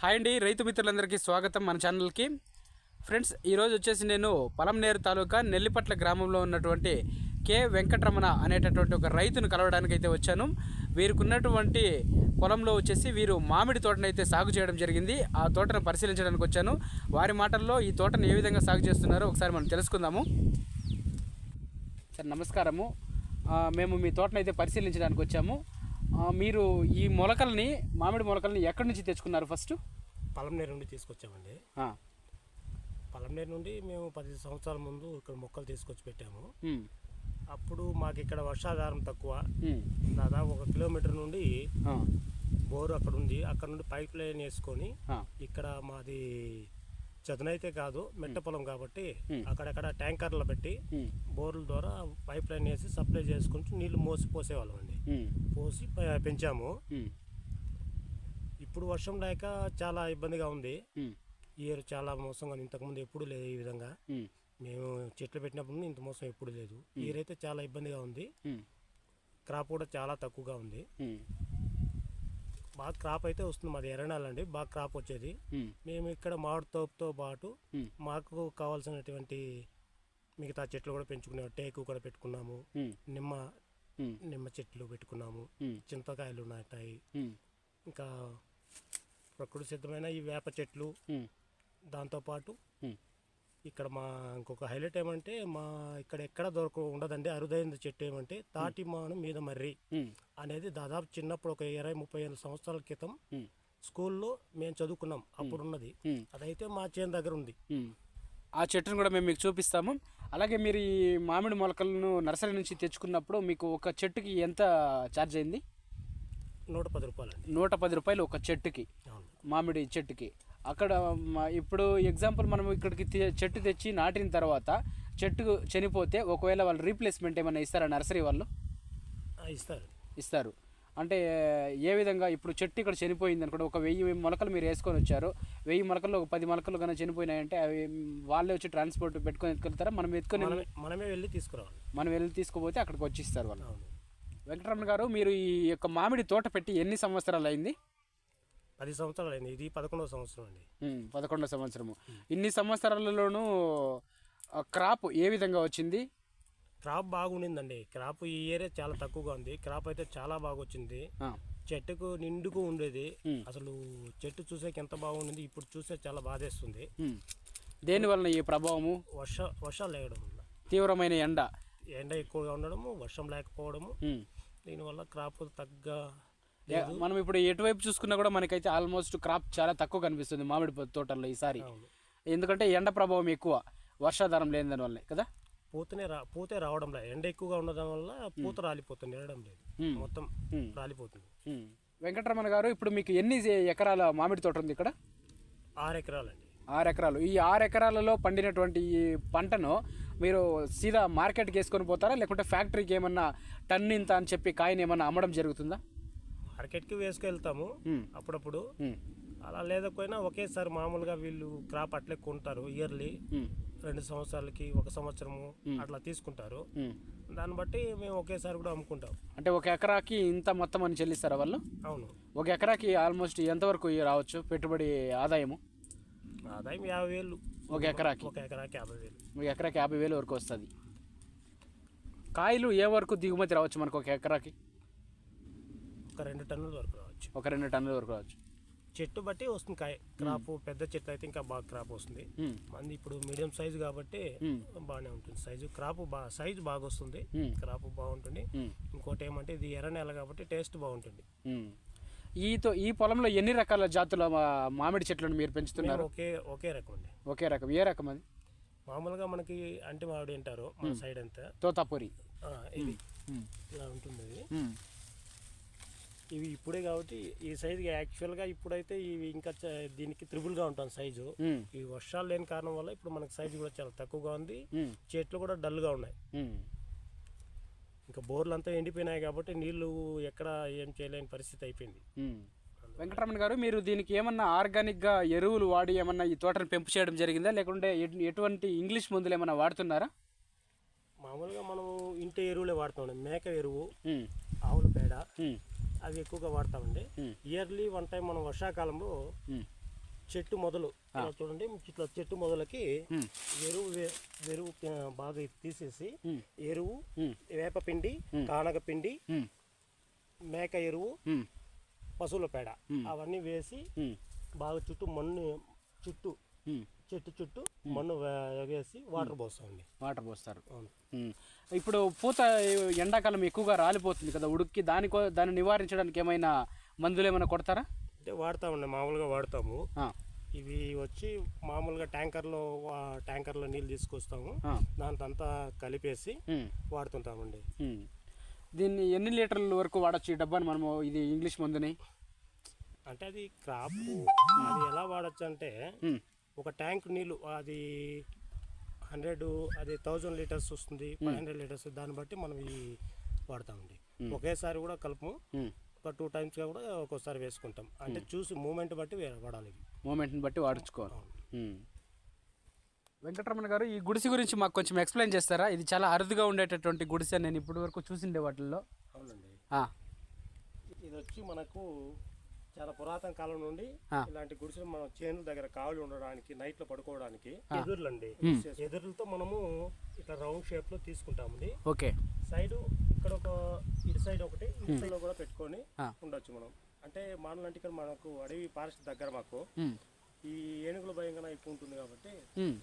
Hi అండి రైతు మిత్రులందరికీ స్వాగతం మన ఛానల్కి. ఫ్రెండ్స్ ఈరోజు వచ్చేసి నేను పలంనేరు తాలూకా నెల్లిపట్ల గ్రామంలో ఉన్నటువంటి కె వెంకటరమణ అనేటటువంటి ఒక రైతును కలవడానికి అయితే వచ్చాను. వీరికి ఉన్నటువంటి పొలంలో వచ్చేసి వీరు మామిడి తోటను అయితే సాగు చేయడం జరిగింది. ఆ తోటను పరిశీలించడానికి వచ్చాను. వారి మాటల్లో ఈ తోటను ఏ విధంగా సాగు చేస్తున్నారో ఒకసారి మనం తెలుసుకుందాము. సార్ నమస్కారము. మేము మీ తోటను అయితే పరిశీలించడానికి వచ్చాము. మీరు ఈ మొలకల్ని మామిడి మొలకల్ని ఎక్కడి నుంచి తెచ్చుకున్నారు ఫస్ట్ పలంనేరు నుండి తీసుకొచ్చామండి. పలంనేరు నుండి మేము పది సంవత్సరాల ముందు ఇక్కడ మొక్కలు తీసుకొచ్చి పెట్టాము. అప్పుడు మాకు ఇక్కడ వర్షాధారం తక్కువ. దాదాపు ఒక కిలోమీటర్ నుండి బోరు అక్కడ ఉంది. అక్కడ నుండి పైప్ లైన్ వేసుకొని ఇక్కడ మాది చదునైతే కాదు మెట్ట పొలం కాబట్టి. అక్కడక్కడ ట్యాంకర్లు పెట్టి బోర్ల ద్వారా పైప్ లైన్ వేసి సప్లై చేసుకుంటూ నీళ్ళు మోసి పోసేవాళ్ళం అండి. పోసి పెంచాము. ఇప్పుడు వర్షం లేక చాలా ఇబ్బందిగా ఉంది. ఇయర్ చాలా మోసంగా. ఇంతకుముందు ఎప్పుడు లేదు ఈ విధంగా. మేము. చెట్లు పెట్టినప్పుడు ఇంత మోసం ఎప్పుడు లేదు. ఇయర్ అయితే చాలా ఇబ్బందిగా ఉంది. క్రాప్ కూడా చాలా తక్కువగా ఉంది. బాగా క్రాప్ అయితే వస్తుంది మాది ఎర్రనాలండి బాగా క్రాప్ వచ్చేది. మేము ఇక్కడ మామిడి తోపుతో పాటు మాకు కావాల్సినటువంటి మిగతా చెట్లు కూడా పెంచుకునే టేకు కూడా పెట్టుకున్నాము. నిమ్మ నిమ్మ చెట్లు పెట్టుకున్నాము. చింతకాయలు నాటాయి. ఉమ్, ఇంకా ప్రకృతి సిద్ధమైన ఈ వేప చెట్లు దాంతోపాటు ఇక్కడ మా ఇంకొక హైలైట్ ఏమంటే మా ఇక్కడ ఎక్కడ దొరక ఉండదండి అరుదైన చెట్టు ఏమంటే తాటి మాను మీద మర్రి అనేది దాదాపు చిన్నప్పుడు ఒక ఇరవై ముప్పై ఐదు సంవత్సరాల క్రితం స్కూల్లో మేము చదువుకున్నాం అప్పుడు ఉన్నది ఉమ్, అదైతే మా చేను దగ్గర ఉంది. ఆ చెట్టును కూడా మేము మీకు చూపిస్తాము. అలాగే మీరు ఈ మామిడి మొలకలను నర్సరీ నుంచి తెచ్చుకున్నప్పుడు మీకు ఒక చెట్టుకి ఎంత ఛార్జ్ అయింది? నూట పది రూపాయలండి. నూట పది రూపాయలు ఒక చెట్టుకి మామిడి చెట్టుకి. అక్కడ ఇప్పుడు ఎగ్జాంపుల్ మనం ఇక్కడికి చెట్టు తెచ్చి నాటిన తర్వాత చెట్టు చనిపోతే ఒకవేళ వాళ్ళు రీప్లేస్మెంట్ ఏమైనా ఇస్తారా నర్సరీ వాళ్ళు? ఇస్తారు. ఇస్తారు. అంటే ఏ విధంగా ఇప్పుడు చెట్టు ఇక్కడ చనిపోయింది అనుకోండి ఒక వెయ్యి మొలకలు మీరు వేసుకొని వచ్చారు వెయ్యి మొలకలు ఒక పది మొలకలు కన్నా చనిపోయినాయంటే అవి వాళ్ళే వచ్చి ట్రాన్స్పోర్ట్ పెట్టుకొని ఎత్తుకెళ్తారా? మనం ఎత్తుకొని మనమే వెళ్ళి తీసుకురావాలి. మనం వెళ్ళి తీసుకుపోతే అక్కడికి వచ్చి ఇస్తారు వాళ్ళు. వెంకటరమణ గారు మీరు ఈ యొక్క మామిడి తోట పెట్టి ఎన్ని సంవత్సరాలు అయింది? పది సంవత్సరాలు అయింది. ఇది పదకొండవ సంవత్సరం అండి. ఉమ్, పదకొండో సంవత్సరము. ఇన్ని సంవత్సరాలలోనూ క్రాప్ ఏ విధంగా వచ్చింది? క్రాప్ బాగుండిందండి. క్రాప్ ఈ ఏరియా చాలా తక్కువగా ఉంది. క్రాప్ అయితే చాలా బాగా వచ్చింది చెట్టుకు నిండుకు ఉండేది. అసలు చెట్టు చూసేకి ఎంత బాగుండింది ఇప్పుడు చూసే చాలా బాధేస్తుంది. దేని వలన ఈ ప్రభావము? వర్ష వర్షాలు లేయడం వల్ల. తీవ్రమైన ఎండ. ఎండ ఎక్కువగా ఉండడము వర్షం లేకపోవడము. దీనివల్ల క్రాప్ తగ్గ మనం ఇప్పుడు ఎటువైపు చూసుకున్నా కూడా మనకైతే ఆల్మోస్ట్ క్రాప్ చాలా తక్కువ కనిపిస్తుంది మామిడి తోటల్లో ఈసారి. ఎందుకంటే ఎండ ప్రభావం ఎక్కువ వర్షాధారం లేని దానివల్లే కదా? పూతనే రా పూతే రావడం లేదు. ఎండ ఎక్కువగా ఉండడం వల్ల పూత రాలిపోతుంది ఎరడం లేదు. ఉమ్, మొత్తం ఉమ్, రాలిపోతుంది. వెంకటరమణ గారు ఇప్పుడు మీకు ఎన్ని ఎకరాల మామిడి తోట ఉంది ఇక్కడ? ఆరు ఎకరాలండి. ఆరు ఎకరాలు. ఈ ఆరు ఎకరాలలో పండినటువంటి ఈ పంటను మీరు సీదా మార్కెట్కి వేసుకొని పోతారా? లేకుంటే ఫ్యాక్టరీకి ఏమన్నా టన్ ఇంత అని చెప్పి కాయని ఏమన్నా అమ్మడం జరుగుతుందా? మార్కెట్కి వేసుకెళ్తాము. అప్పుడప్పుడు అలా లేకపోయినా ఒకేసారి మామూలుగా వీళ్ళు క్రాప్ అట్లే కొంటారు. ఇయర్లీ రెండు సంవత్సరాలకి ఒక సంవత్సరము అట్లా తీసుకుంటారు. దాన్ని బట్టి మేము ఒకేసారి కూడా అమ్ముకుంటాం. అంటే ఒక ఎకరాకి ఇంత మొత్తం అని చెల్లిస్తారా వాళ్ళు? అవును. ఒక ఎకరాకి ఆల్మోస్ట్ ఎంతవరకు రావచ్చు? పెట్టుబడి ఆదాయము? ఆదాయం యాభై వేలు. ఒక ఎకరాకి? ఒక ఎకరాకి యాభై వేలు. ఒక ఎకరాకి యాభై వేలు వరకు వస్తుంది. కాయలు ఏ వరకు దిగుమతి రావచ్చు మనకు ఒక ఎకరాకి? ఒక రెండు టన్నుల వరకు రావచ్చు. ఒక రెండు టన్నుల వరకు రావచ్చు. చెట్టు బట్టి వస్తుంది కాయ. క్రాప్ పెద్ద చెట్టు అయితే ఇంకా బాగా క్రాప్ వస్తుంది. మంది ఇప్పుడు మీడియం సైజు కాబట్టి బాగానే ఉంటుంది. సైజు క్రాప్ బాగా సైజు బాగా వస్తుంది. క్రాప్ బాగుంటుంది. ఇంకోటి ఏమంటే ఇది ఎర్ర నేల కాబట్టి టేస్ట్ బాగుంటుంది. ఈతో ఈ పొలంలో ఎన్ని రకాల జాతుల మామిడి చెట్లను మీరు పెంచుతున్నారు? ఒకే ఒకే రకం అండి. ఒకే రకం. ఏ రకం అది? మామూలుగా మనకి అంటి మామిడి అంటారు మన సైడ్ అంతా. తోతాపూరి. ఇది. ఇలా ఉంటుంది ఉమ్, ఇవి ఇప్పుడే కాబట్టి ఈ సైజు యాక్చువల్గా ఇప్పుడైతే ఇవి ఇంకా దీనికి త్రిబుల్గా ఉంటుంది సైజు ఈ వర్షాలు లేని కారణం వల్ల ఇప్పుడు మనకి సైజు కూడా చాలా తక్కువగా ఉంది. చెట్లు కూడా డల్గా ఉన్నాయి. ఇంకా బోర్లు అంతా ఎండిపోయినాయి కాబట్టి నీళ్ళు ఎక్కడ ఏం చేయలేని పరిస్థితి అయిపోయింది. వెంకటరమణ గారు మీరు దీనికి ఏమన్నా ఆర్గానిక్గా ఎరువులు వాడి ఏమన్నా ఈ తోటను పెంపు చేయడం జరిగిందా? లేకుంటే ఎటు- ఎటువంటి ఇంగ్లీష్ మందులు ఏమన్నా వాడుతున్నారా? మామూలుగా మనం ఇంటి ఎరువులే వాడుతామండి. మేక ఎరువు ఆవుల పేడ అవి ఎక్కువగా వాడతామండి. ఇయర్లీ వన్ టైం మనం వర్షాకాలంలో చెట్టు మొదలు. చూడండి ఇట్లా చెట్టు మొదలకి ఎరువు ఎరువు బాగా తీసేసి ఎరువు వేపపిండి కానగపిండి మేక ఎరువు పశువుల పేడ అవన్నీ వేసి బాగా చుట్టూ మన్ను చుట్టూ. చెట్టు చుట్టూ మన్ను వేసి వాటర్ పోస్తామండి. వాటర్ పోస్తారు. ఇప్పుడు పూత ఎండాకాలం ఎక్కువగా రాలిపోతుంది కదా ఉడుక్కి దానికో దాన్ని నివారించడానికి ఏమైనా మందులు ఏమైనా కొడతారా? అంటే వాడతామండి మామూలుగా వాడతాము. ఇవి వచ్చి మామూలుగా ట్యాంకర్లో ట్యాంకర్లో నీళ్ళు తీసుకొస్తాము. ఆ, దాంతో అంతా కలిపేసి వాడుతుంటామండి. దీన్ని ఎన్ని లీటర్ల వరకు వాడచ్చు ఈ డబ్బాని మనము ఇది ఇంగ్లీష్ మందుని? అంటే అది క్రాప్. అది ఎలా వాడచ్చు అంటే ఒక ట్యాంక్ నీళ్ళు అది హండ్రెడ్ అది థౌజండ్ లీటర్స్ వస్తుంది ఫైవ్ హండ్రెడ్ లీటర్స్ దాన్ని బట్టి మనం ఈ వాడతామండి. ఒకేసారి కూడా కలుపు. ఒక టూ టైమ్స్గా కూడా ఒక్కోసారి వేసుకుంటాం. అంటే చూసి మూమెంట్ బట్టి వాడాలి మూమెంట్ని బట్టి వాడించుకోవాలి. ఉమ్. వెంకటరమణ గారు ఈ గుడిసె గురించి మాకు కొంచెం ఎక్స్ప్లెయిన్ చేస్తారా? ఇది చాలా అరుదుగా ఉండేటటువంటి గుడిసె నేను ఇప్పటి వరకు చూసిండే వాటిల్లో. అవునండి. ఆ, ఇది వచ్చి మనకు చాలా పురాతన కాలం నుండి. ఇలాంటి గుడిసెలు మనం చేనుల దగ్గర కావలి ఉండడానికి నైట్లో పడుకోవడానికి ఎదుర్లండి. ఎదురులతో మనము ఇట్లా రౌండ్ షేప్లో తీసుకుంటామండి. ఓకే. సైడ్ ఇక్కడ ఒక ఇటు సైడ్ ఒకటి ఇటు సైడ్లో కూడా పెట్టుకొని. ఉండొచ్చు మనం. అంటే మానలు అంటే ఇక్కడ మనకు అడవి ఫారెస్ట్ దగ్గర మాకు ఈ ఏనుగుల భయం కన్నా ఎక్కువ ఉంటుంది కాబట్టి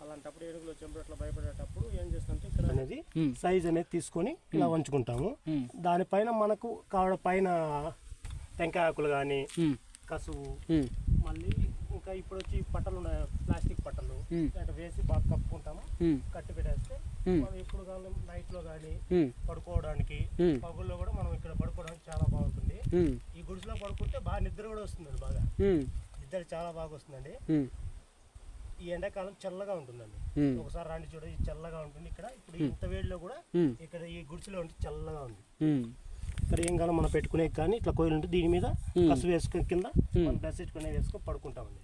అలాంటప్పుడు ఏనుగులు వచ్చినప్పుడు అట్లా భయపడేటప్పుడు ఏం చేస్తుంటే ఇక్కడ అనేది సైజ్ అనేది తీసుకొని ఇలా వంచుకుంటాము. దానిపైన మనకు కావడ పైన టెంకాయ ఆకులు కానీ కసువు మళ్ళీ ఇంకా ఇప్పుడు వచ్చి పట్టలు ఉన్నాయి ప్లాస్టిక్ పట్టలు అట్లా వేసి బాగా కప్పుకుంటాము. కట్టి పెట్టేస్తే మనం ఎప్పుడు కాలం నైట్లో కానీ ఉమ్, పడుకోవడానికి పగుల్లో కూడా మనం ఇక్కడ పడుకోవడానికి చాలా బాగుంటుంది. ఈ గుడిసెలో పడుకుంటే బాగా నిద్ర కూడా వస్తుందండి బాగా. నిద్ర చాలా బాగా వస్తుందండి. ఈ ఎండాకాలం చల్లగా ఉంటుందండి. ఒకసారి రండి చూడ ఇది చల్లగా ఉంటుంది. ఇక్కడ ఇప్పుడు ఇంత వేడిలో కూడా ఇక్కడ ఈ గుడిసెలో ఉంటే చల్లగా ఉంది. కాలం మనం పెట్టుకునే కానీ ఇట్లా కోయిలు ఉంటే దీని మీద. కసు వేసుకుని కింద మనం బెస్ పెట్టుకునే వేసుకొని పడుకుంటామండి.